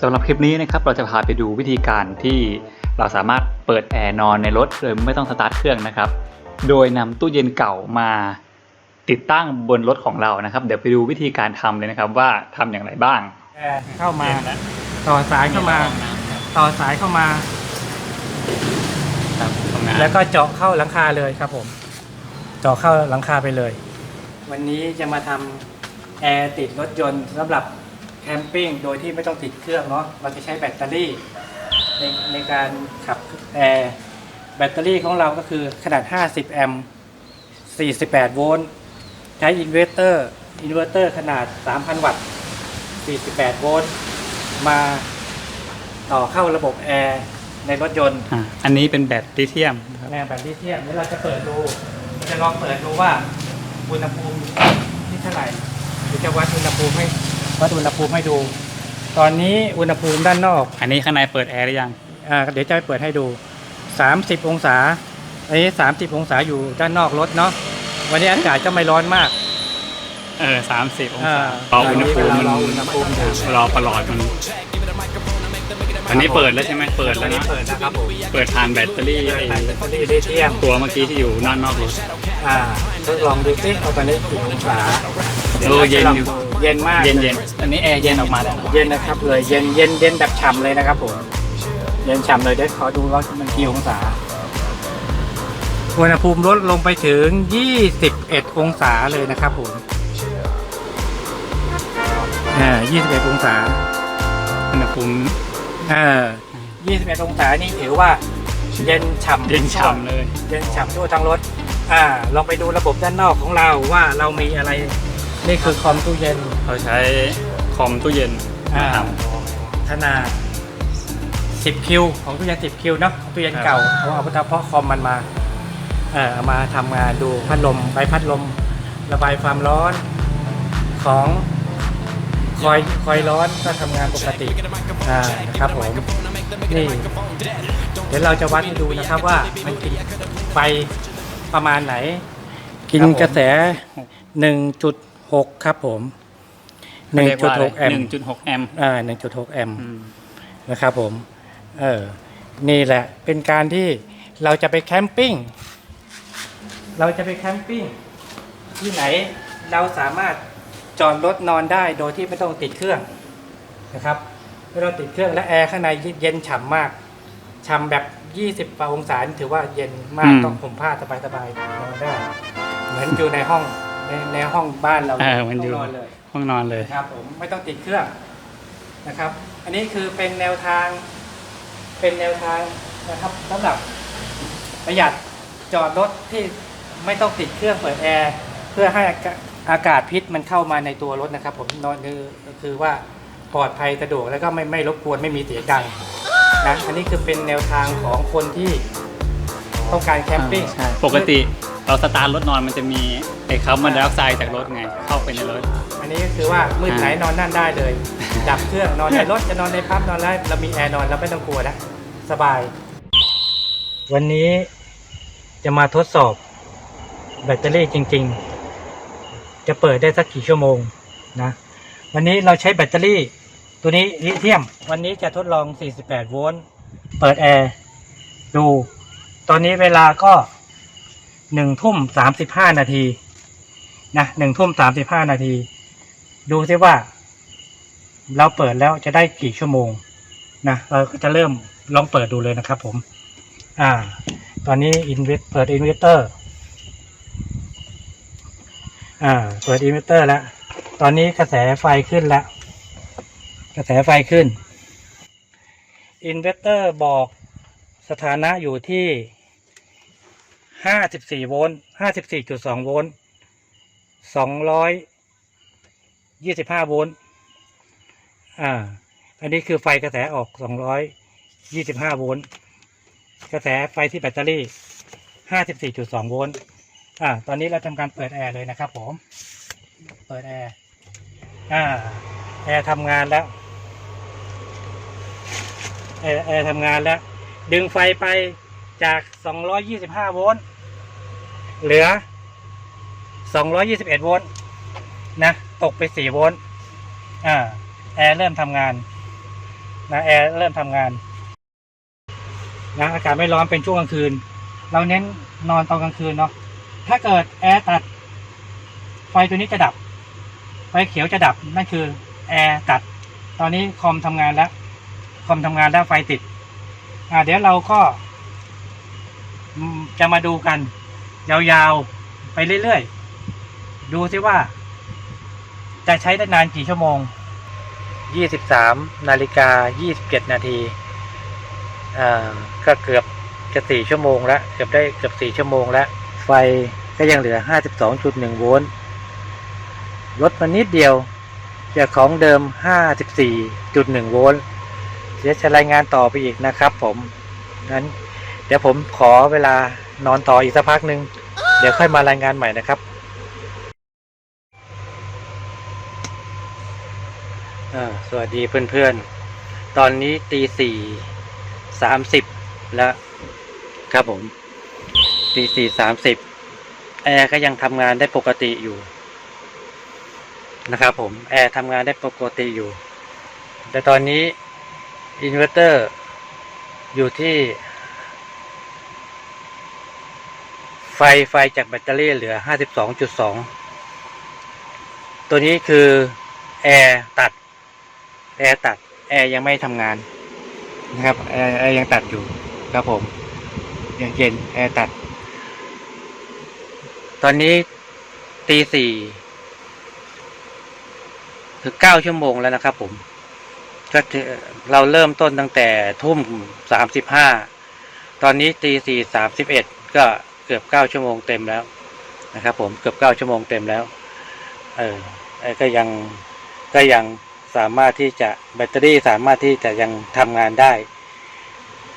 สำหรับคลิปนี้นะครับเราจะพาไปดูวิธีการที่เราสามารถเปิดแอร์นอนในรถโดยไม่ต้องสตาร์ทเครื่องนะครับ โดยนำตู้เย็นเก่ามาติดตั้งบนรถของเรานะครับ เดี๋ยวไปดูวิธีการทำเลยนะครับว่าทำอย่างไรบ้างแอร์เข้ามาต่อสายเข้ามา ต่อสายเข้ามาครับทำงานแล้วก็เจาะเข้าหลังคาเลยครับผม เจาะเข้าหลังคาไปเลย วันนี้จะมาทำแอร์ติดรถยนต์สำหรับ แคมปิ้งโดยที่ไม่ต้องติดเครื่องเนาะเราจะใช้แบตเตอรี่ในในการขับแอร์แบตเตอรี่ของเราก็คือขนาด 50 แอมป์48 โวลต์ใช้อินเวอร์เตอร์อินเวอร์เตอร์ขนาด 3,000 วัตต์ 48 โวลต์มาต่อเข้าระบบแอร์ในรถยนต์อ่าอันนี้เป็นแบตลิเธียมครับแรงแบบลิเทียมเดี๋ยวเราจะเปิดดูเราจะลองเปิดดูว่าอุณหภูมิที่เท่าไหร่เดี๋ยวจะวัดอุณหภูมิให้ วัดอุณหภูมิให้ดู ตอนนี้อุณหภูมิด้านนอกอันนี้ข้างในเปิดแอร์หรือยังอ่าเดี๋ยวจะเปิดให้ดู 30 องศาอันนี้30 องศาอยู่ด้านนอกรถเนาะวันนี้อากาศก็ไม่ร้อนมากเออสามสิบองอ่าศาเราอุณหภูมิมันเราอุณหภูมิอยู่รอประหลอดมันอันนี้เปิดแล้วใช่ไหมเปิดแล้วอันนี้นะเปิดนะครับผมเปิดทานแบตเตอรี่เปิดแบตเตอรี่ลิเทียมตัวเมื่อกี้ที่อยู่นอกนอกรถอ่าทดลองดูซิเอาตอนนี้กี่องศา เออเย็นอยู่ เย็นมากเย็นเย็นอันนี้แอร์เย็นออกมาแล้วเย็นนะครับเลยเย็นเย็นเย็นแบบฉ่ำเลยนะครับผมเย็นฉ่ำเลยเดี๋ยวขอดูว่ามันกี่องศาอุณหภูมิลดลงไปถึง 21 องศาเลยนะครับผมอ่า21 องศาอุณหภูมิอ่า21 องศานี่ถือว่า เย็นฉ่ำเย็นฉ่ำเลย เย็นฉ่ำทั่วทั้งรถอ่าลองไปดูระบบด้านนอกของเราว่าเรามีอะไร นี่คือคอมตู้เย็น เราใช้คอมตู้เย็นอ่ามาทขนาด 10 คิว ของตู้เย็น 10 คิวเนาะของตู้เย็นเก่าเขาเอาเฉพาะคอมมันมา เออเอามาทำงานดูพัดลมใบพัดลม ระบายความร้อนของคอยคอยร้อนก็ทำงานปกติอ่านะครับผมนี่เดี๋ยวเราจะวัดให้ดูนะครับว่ามันกินไฟประมาณไหน กินกระแส 1.6ครับผมำเรียกว่าอะไร1.6แอมหนึ่งป์จุดหกแอมป์อ่า1.6แอมป์อืมนะครับผม เออ นี่แหละ เป็นการที่เราจะไปแคมปิ้ง เราจะไปแคมปิ้ง ที่ไหนเราสามารถจอดรถนอนได้โดยที่ไม่ต้องติดเครื่องนะครับไม่ต้องติดเครื่องและแอร์ข้างในเย็นฉ่ำมากฉ่ำแบบ 20กว่าองศานี่ถือว่าเย็นมากต้องห่มผ้าสบายๆนอนได้ เหมือนอยู่ในห้อง ในในห้องบ้านเราเออมันอยู่ ห้งนอนเลยห้องนอนเลย นะครับ ผมไม่ต้องติดเครื่องนะครับ อันนี้คือเป็นแนวทาง เป็นแนวทางนะครับสำหรับประหยัดจอดรถที่ไม่ต้องติดเครื่องเปิดแอร์เพื่อให้อากาอากาศพิษมันเข้ามาในตัวรถนะครับ ผมนอนคือคือว่าปลอดภัยสะดวกแล้วก็ไม่ไม่รบกวนไม่มีเสียงดังนะอันนี้คือเป็นแนวทางของคนที่ต้องการแคมปิ้งใช่ปกติเราสตาร์ทรถนอนมันจะมี ไอ้คาร์บอนไดออกไซด์จากรถไงเข้าไปในรถ อันนี้ก็คือว่ามืดไหนนอนนั่นได้เลย ดับเครื่องนอนในรถจะนอนในปั๊มนอนได้เรามีแอร์นอนเราไม่ต้องกลัวแล้วสบาย วันนี้จะมาทดสอบแบตเตอรี่จริง ๆ จะเปิดได้สักกี่ชั่วโมงนะวันนี้เราใช้แบตเตอรี่ ตัวนี้ลิเธียม วันนี้จะทดลอง 48 โวลต์เปิดแอร์ดู ตอนนี้เวลาก็หนึ่งทุ่มสามสิบห้านาที นะหนึ่งทุ่มสามสิบห้านาที ดูซิว่า เราเปิดแล้วจะได้กี่ชั่วโมงนะเราก็จะเริ่มลองเปิดดูเลยนะครับผม อ่า ตอนนี้อินเวสเปิดอินเวสเตอร์อ่าเปิดอินเวสเตอร์แล้ว ตอนนี้กระแสไฟขึ้นแล้ว กระแสไฟขึ้นอินเวสเตอร์บอกสถานะอยู่ที่ห้าสิบสี่โวลต์ห้าสิบสี่จุดสองโวลต์ สองร้อยยี่สิบห้าโวลต์อ่า อันนี้คือไฟกระแสออกสองร้อยยี่สิบห้าโวลต์กระแสไฟที่แบตเตอรี่ห้าสิบสี่จุดสองโวลต์อ่า ตอนนี้เราทำการเปิดแอร์เลยนะครับผม เปิดแอร์ อ่า แอร์ทำงานแล้ว แอร์แอร์ทำงานแล้ว ดึงไฟไปจากสองร้อยยี่สิบห้าโวลต์ เหลือ 221 โวลต์นะ ตกไป 4 โวลต์อ่าแอร์เริ่มทำงานนะแอร์เริ่มทำงานนะอากาศไม่ร้อนเป็นช่วงกลางคืน เราเน้นนอนตอนกลางคืนเนาะถ้าเกิดแอร์ตัด ไฟตัวนี้จะดับ ไฟเขียวจะดับนั่นคือแอร์ตัด ตอนนี้คอมทำงานแล้วคอมทำงานแล้วไฟติดอ่าเดี๋ยวเราก็จะมาดูกัน ยาวๆ ไปเรื่อยๆ ดูซิว่า จะใช้ได้นานกี่ชั่วโมง 23 นาฬิกา 27 นาทีอ่าก็เกือบจะสี่ชั่วโมงแล้วเกือบได้เกือบสี่ชั่วโมงแล้วไฟก็ยังเหลือ 52.1 โวลต์ลดมานิดเดียว จากของเดิม 54.1 โวลต์เดี๋ยวจะรายงานต่อไปอีกนะครับผมนั้นเดี๋ยวผมขอเวลานอนต่ออีกสักพักหนึ่งเดี๋ยวค่อยมารายงานใหม่นะครับ อ่า สวัสดีเพื่อนๆ ตอนนี้ตีสี่สามสิบแล้วครับผมตีสี่สามสิบแอร์ก็ยังทำงานได้ปกติอยู่ นะครับผมแอร์ทำงานได้ปกติอยู่ แต่ตอนนี้อินเวอร์เตอร์อยู่ที่ ไฟไฟจากแบตเตอรี่เหลือ52.2ตัวนี้คือแอร์ตัด แอร์ตัดแอร์ยังไม่ทำงานนะครับแอร์แอร์ยังตัดอยู่ครับผม ยังเย็นแอร์ตัด ตอนนี้ตีสี่คือเก้าชั่วโมงแล้วนะครับผม ก็ถือเราเริ่มต้นตั้งแต่ทุ่มสามสิบห้าตอนนี้ตีสี่สามสิบเอ็ดก็เกือบเก้าชั่วโมงเต็มแล้วนะครับผมเกือบเก้าชั่วโมงเต็มแล้ว เออก็ยังก็ยัง สามารถที่จะแบตเตอรี่สามารถที่จะยังทำงานได้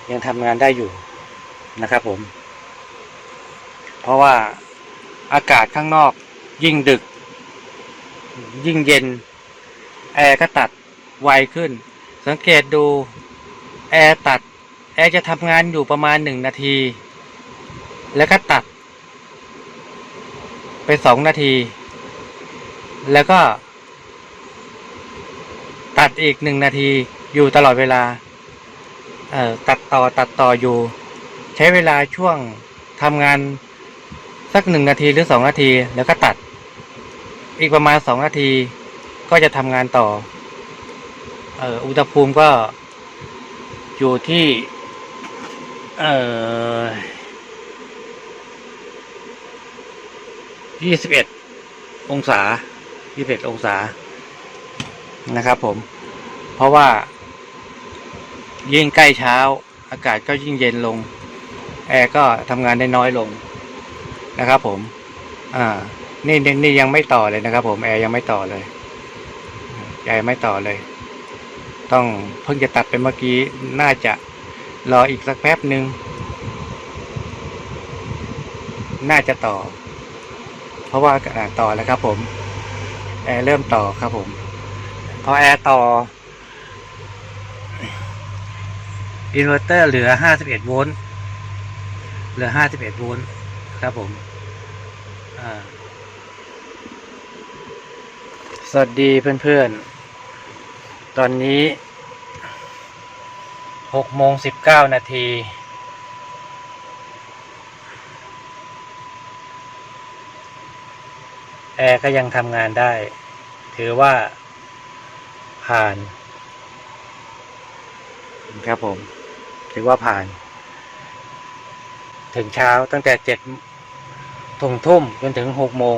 ยังทำงานได้อยู่นะครับผม เพราะว่าอากาศข้างนอกยิ่งดึก ยิ่งเย็น แอร์ก็ตัดไวขึ้น สังเกตดูแอร์ตัด แอร์จะทำงานอยู่ประมาณหนึ่งนาที แล้วก็ตัด ไปสองนาที แล้วก็ ตัดอีกหนึ่งนาทีอยู่ตลอดเวลาตัดต่อตัดต่ออยู่ ใช้เวลาช่วงทำงานสักหนึ่งนาทีหรือสองนาทีแล้วก็ตัด อีกประมาณสองนาทีก็จะทำงานต่อออุณหภูมิก็อยู่ที่ยี่สิบเอ็ดองศายี่สิบเอ็ดองศา นะครับผม เพราะว่า ยิ่งใกล้เช้า อากาศก็ยิ่งเย็นลง แอร์ก็ทำงานได้น้อยลงนะครับผม อ่านี่นี่นี่ยังไม่ต่อเลยนะครับผม แอร์ยังไม่ต่อเลยแอร์ไม่ต่อเลย ต้องเพิ่งจะตัดไปเมื่อกี้ น่าจะรออีกสักแป๊บหนึ่งน่าจะต่อ เพราะว่าอ่าต่อแล้วครับผม แอร์เริ่มต่อครับผม พอแอร์ต่อ อินเวอร์เตอร์เหลือ 51 โวลต์ เหลือ 51 โวลต์ ครับผม สวัสดีเพื่อนๆ ตอนนี้6โมง19 นาทีแอร์ก็ยังทำงานได้ ถือว่า ผ่าน ครับผม ถือว่าผ่าน ถึงเช้าตั้งแต่เจ็ดทุ่มทุ่มจนถึงหกโมง